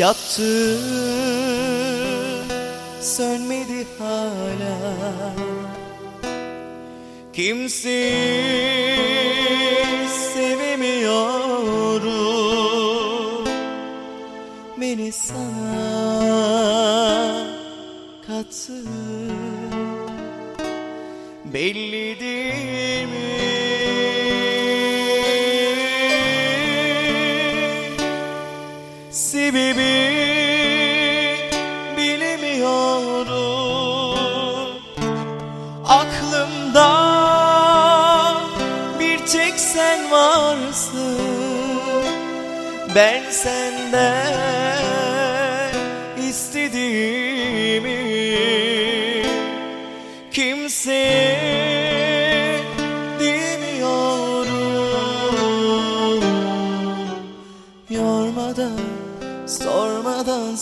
Yattı sönmedi hala. Kimse sevemiyorum Beni sana kattı. Belli değil Sebebi bilemiyorum. Aklımda bir tek sen varsın. Ben senden istediğimi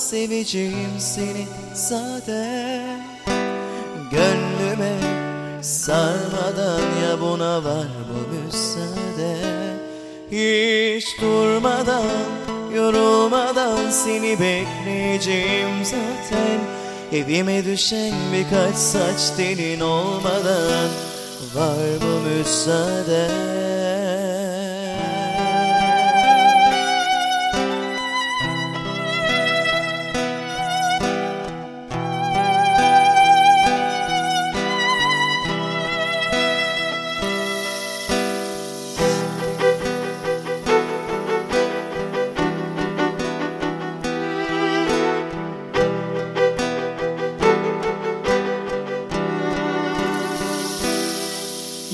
seveceğim seni zaten. Gönlüme sarmadan ya buna var bu müsaade. Hiç durmadan, yorulmadan seni bekleyeceğim zaten. Evime düşen birkaç saç telin olmadan var bu müsaade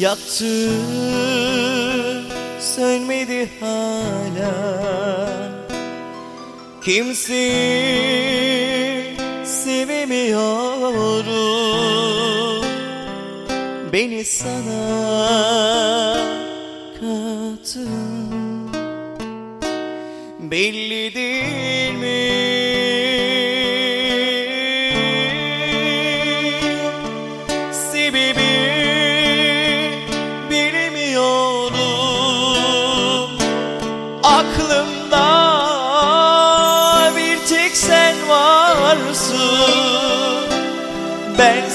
Yaktı sönmedi hala. Kimse sevemiyorum Beni sana kattın Belli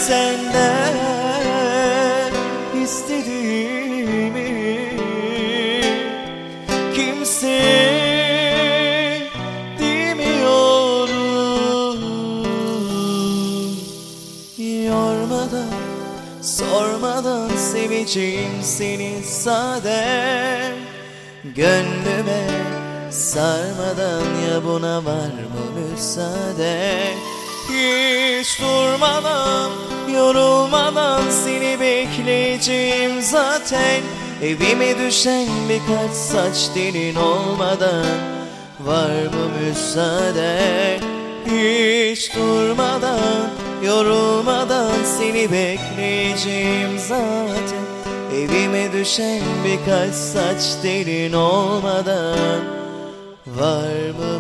senden istediğimi Kimse demiyorum Yormadan, sormadan seveceğim seni sade Gönlüme sarmadan ya buna var mı müsaade? Hiç durmadan, yorulmadan seni bekleyeceğim zaten. Evime düşen birkaç saç telin olmadan var mı müsaade? Hiç durmadan, yorulmadan seni bekleyeceğim zaten. Evime düşen birkaç saç telin olmadan Var mı